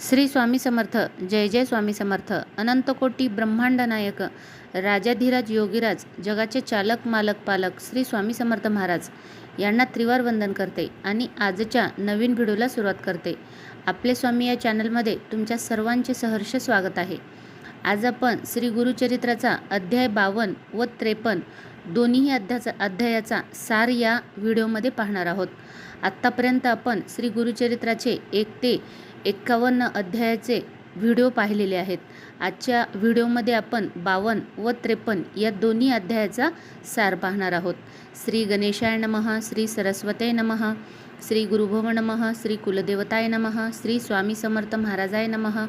श्री स्वामी समर्थ जय जय स्वामी समर्थ अनंतकोटी ब्रह्मांड नायक राजाधिराज योगीराज जगाचे चालक मालक पालक श्री स्वामी समर्थ महाराज यांना त्रिवार वंदन करते आणि आजच्या नवीन व्हिडिओला सुरुवात करते. आपले स्वामी या चॅनलमध्ये तुमच्या सर्वांचे सहर्ष स्वागत आहे. आज आपण श्री गुरुचरित्राचा अध्याय बावन व त्रेपन्न दोन्ही अध्याचा अध्यायाचा सार या व्हिडिओमध्ये पाहणार आहोत. आत्तापर्यंत आपण श्री गुरुचरित्राचे एक ते एक्कावन्न अध्यायाचे व्हिडिओ पाहिलेले आहेत. आजच्या व्हिडिओमध्ये आपण बावन व त्रेपन्न या दोन्ही अध्यायाचा सार पाहणार आहोत. श्री गणेशाय नमः श्री सरस्वते नमः श्री गुरुभव नमः श्री कुलदेवताय नमः श्री स्वामी समर्थ महाराजाय नमः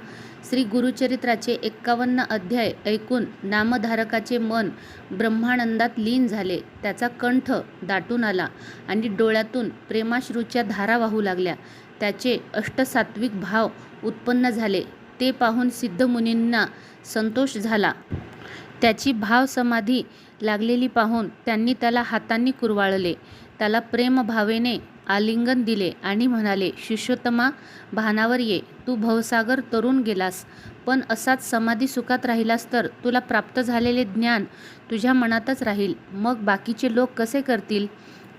श्री गुरुचरित्राचे एक्कावन्न अध्याय ऐकून नामधारकाचे मन ब्रह्मानंदात लीन झाले त्याचा कंठ दाटून आला आणि डोळ्यातून प्रेमाश्रूच्या धारा वाहू लागल्या. त्याचे अष्टसात्विक भाव उत्पन्न झाले. ते पाहून सिद्धमुनींना संतोष झाला. त्याची भाव समाधी लागलेली पाहून त्यांनी त्याला हातांनी कुरवाळले. त्याला प्रेमभावेने आलिंगन दिले आणि म्हणाले शिष्योत्तमा भानावर ये. तू भवसागर तरुण गेलास. पण असाच समाधी सुखात राहिलास तर तुला प्राप्त झालेले ज्ञान तुझ्या मनातच राहील. मग बाकीचे लोक कसे करतील?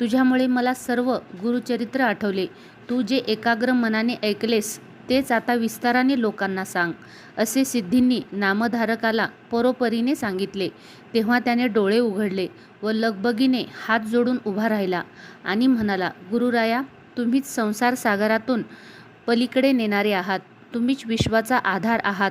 तुझ्यामुळे मला सर्व गुरुचरित्र आठवले. तू जे एकाग्र मनाने ऐकलेस तेच आता विस्ताराने लोकांना सांग असे सिद्धींनी नामधारकाला परोपरीने सांगितले. तेव्हा त्याने डोळे उघडले व लगबगीने हात जोडून उभा राहिला आणि म्हणाला गुरुराया तुम्हीच संसार सागरातून पलीकडे नेणारे आहात. तुम्हीच विश्वाचा आधार आहात.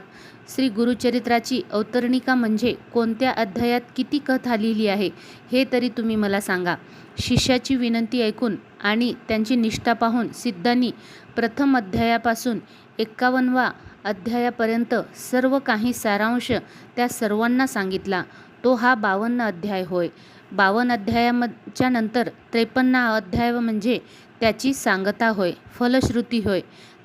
श्री गुरुचरित्राची अवतरणिका म्हणजे कोणत्या अध्यायात किती कथा लिहिली आहे हे तरी तुम्ही मला सांगा. शिष्याची विनंती ऐकून आणि त्यांची निष्ठा पाहून सिद्धांनी प्रथम अध्यायापासून एक्कावनवा अध्यायापर्यंत सर्व काही सारांश त्या सर्वांना सांगितला. तो हा बावन्न अध्याय होय. बावन्न अध्यायाच्या नंतर त्रेपन्न अध्याय म्हणजे त्याची सांगता होय. फलश्रुती होय.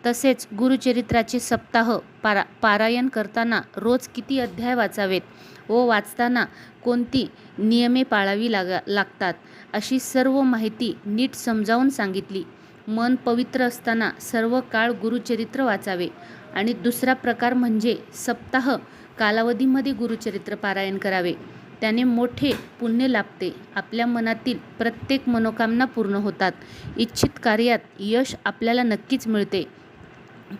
तसेच गुरुचरित्राचे सप्ताह पारा पारायण करताना रोज किती अध्याय वाचावेत व वाचताना कोणती नियमे पाळावी लागा लागतात अशी सर्व माहिती नीट समजावून सांगितली. मन पवित्र असताना सर्व काळ गुरुचरित्र वाचावे. आणि दुसरा प्रकार म्हणजे सप्ताह कालावधीमध्ये गुरुचरित्र पारायण करावे. त्याने मोठे पुण्य लाभते. आपल्या मनातील प्रत्येक मनोकामना पूर्ण होतात. इच्छित कार्यात यश आपल्याला नक्कीच मिळते.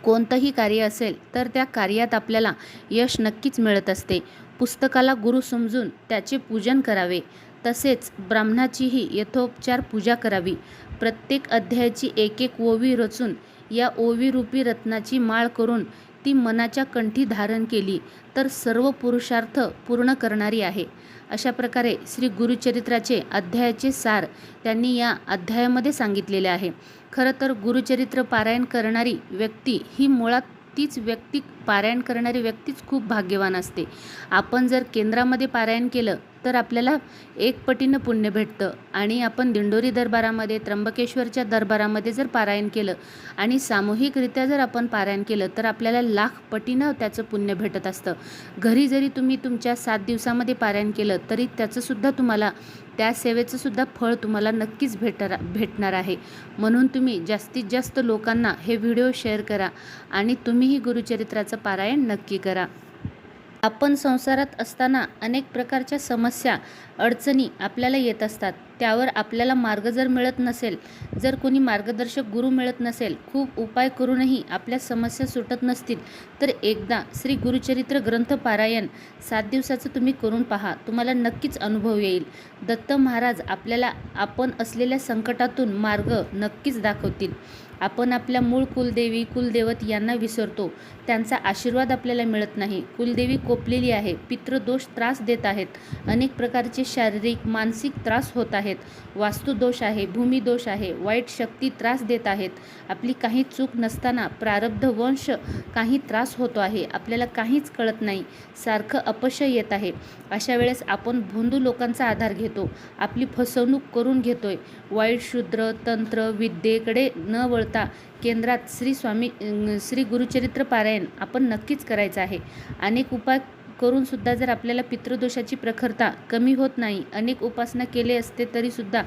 कोणतंही कार्य असेल तर त्या कार्यात आपल्याला यश नक्कीच मिळत असते. पुस्तकाला गुरु समजून त्याचे पूजन करावे. तसेच ब्राह्मणाचीही यथोपचार पूजा करावी. प्रत्येक अध्यायाची एक एक ओवी रचून या ओवीरूपी रत्नाची माळ करून ती मनाच्या कंठी धारण केली तर सर्व पुरुषार्थ पूर्ण करणारी आहे. अशा प्रकारे श्री गुरुचरित्राचे अध्यायाचे सार त्यांनी या अध्यायामध्ये सांगितलेले आहे. खरं तर गुरुचरित्र पारायण करणारी व्यक्ती ही मुळात तीच व्यक्ती पारायण करणारी व्यक्तीच खूप भाग्यवान असते. आपण जर केंद्रामध्ये पारायण केलं तर आपल्याला एक पटीनं पुण्य भेटतं. आणि आपण दिंडोरी दरबारामध्ये त्र्यंबकेश्वरच्या दरबारामध्ये जर पारायण केलं आणि सामूहिकरित्या जर आपण पारायण केलं तर आपल्याला लाख पटीनं त्याचं पुण्य भेटत असतं. घरी जरी तुम्ही तुमच्या सात दिवसामध्ये पारायण केलं तरी त्याचंसुद्धा तुम्हाला त्या सेवेचंसुद्धा फळ तुम्हाला नक्कीच भेटरा भेटणार आहे. म्हणून तुम्ही जास्तीत जास्त लोकांना हे व्हिडिओ शेअर करा आणि तुम्हीही गुरुचरित्राचं पारायण नक्की करा. आपण संसारात असताना अनेक प्रकारच्या समस्या अडचणी आपल्याला येत असतात. त्यावर आपल्याला मार्ग जर मिळत नसेल जर कोणी मार्गदर्शक गुरु मिळत नसेल खूप उपाय करूनही आपल्या समस्या सुटत नसतील तर एकदा श्री गुरुचरित्र ग्रंथ पारायण सात दिवसाचं तुम्ही करून पहा. तुम्हाला नक्कीच अनुभव येईल. दत्त महाराज आपल्याला आपण असलेल्या संकटातून मार्ग नक्कीच दाखवतील. आपण आपल्या मूळ कुलदेवी कुलदेवत यांना विसरतो. त्यांचा आशीर्वाद आपल्याला मिळत नाही. कुलदेवी कोपलेली आहे. पितृदोष त्रास देत आहेत. अनेक प्रकारचे शारीरिक मानसिक त्रास होत आहेत. वास्तुदोष आहे भूमिदोष आहे वाईट शक्ती त्रास देत आहेत. आपली काही चूक नसताना प्रारब्ध वंश काही त्रास होतो आहे आपल्याला काहीच कळत नाही. सारखं अपशय येत आहे. अशा वेळेस आपण भोंदू लोकांचा आधार घेतो. आपली फसवणूक करून घेतोय. वाईट शूद्र तंत्र विद्येकडे न वळता केंद्रात श्री स्वामी श्री गुरुचरित्र पारायण आपण नक्कीच करायचं आहे. अनेक उपाय करूनसुद्धा जर आपल्याला पितृदोषाची प्रखरता कमी होत नाही अनेक उपासना केले असते तरीसुद्धा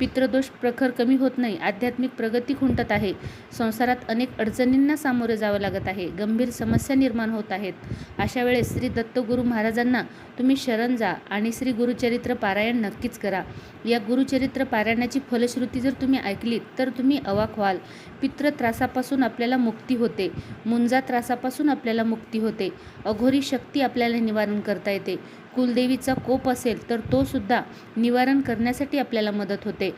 पितृदोष प्रखर कमी होत नाही आध्यात्मिक प्रगती खुंटत आहे. संसारात अनेक अडचणींना सामोरे जावं लागत आहे गंभीर समस्या निर्माण होत आहेत. अशा वेळेस श्री दत्तगुरू महाराजांना तुम्ही शरण जा आणि श्री गुरुचरित्र पारायण नक्कीच करा. या गुरुचरित्र पारायणाची फलश्रुती जर तुम्ही ऐकलीत तर तुम्ही अवाक व्हाल. पित्र त्रासापासून आपल्याला मुक्ती होते मुंजा त्रासापासून आपल्याला मुक्ती होते. अघोरी शक्ती आपल्याला निवारण करता येते. कुलदेवीचा कोप असेल तर तो सुद्धा निवारण करण्यासाठी आपल्याला मदत होते.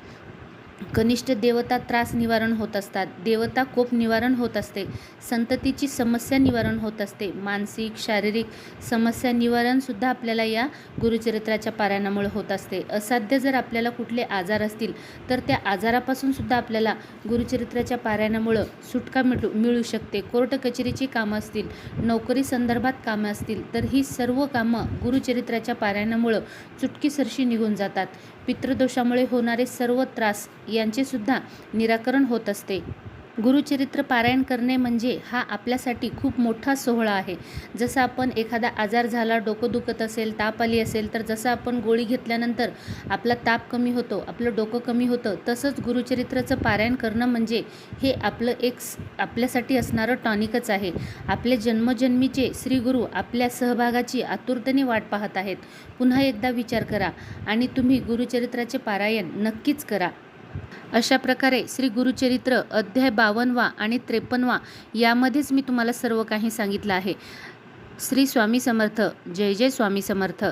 कनिष्ठ देवता त्रास निवारण होत असतात. देवता कोप निवारण होत असते. संततीची समस्या निवारण होत असते. मानसिक शारीरिक समस्या निवारणसुद्धा आपल्याला या गुरुचरित्राच्या पारायणामुळे होत असते. असाध्य जर आपल्याला कुठले आजार असतील तर त्या आजारापासून सुद्धा आपल्याला गुरुचरित्राच्या पारायणामुळं सुटका मिळू मिळू शकते. कोर्ट कचेरीची कामं असतील नोकरी संदर्भात कामं असतील तर ही सर्व कामं गुरुचरित्राच्या पारायणामुळं चुटकीसरशी निघून जातात. पितृदोषामुळे होणारे सर्व त्रास यांचे सुद्धा निराकरण होत असते. गुरुचरित्र पारायण करणे म्हणजे हा आपल्यासाठी खूप मोठा सोहळा आहे. जसं आपण एखादा आजार झाला डोकं दुखत असेल ताप आली असेल तर जसं आपण गोळी घेतल्यानंतर आपला ताप कमी होतो आपलं डोकं कमी होतं तसंच गुरुचरित्राचं पारायण करणं म्हणजे हे आपलं एक स- आपल्यासाठी असणारं टॉनिकच आहे. आपले जन्मजन्मीचे श्रीगुरु आपल्या सहभागाची आतुरतेने वाट पाहत आहेत. पुन्हा एकदा विचार करा आणि तुम्ही गुरुचरित्राचे पारायण नक्कीच करा. अशा प्रकारे श्री गुरुचरित्र अध्याय बावनवा आणि त्रेपन्नवा यामध्येच मी तुम्हाला सर्व काही सांगितलं आहे. श्री स्वामी समर्थ जय जय स्वामी समर्थ.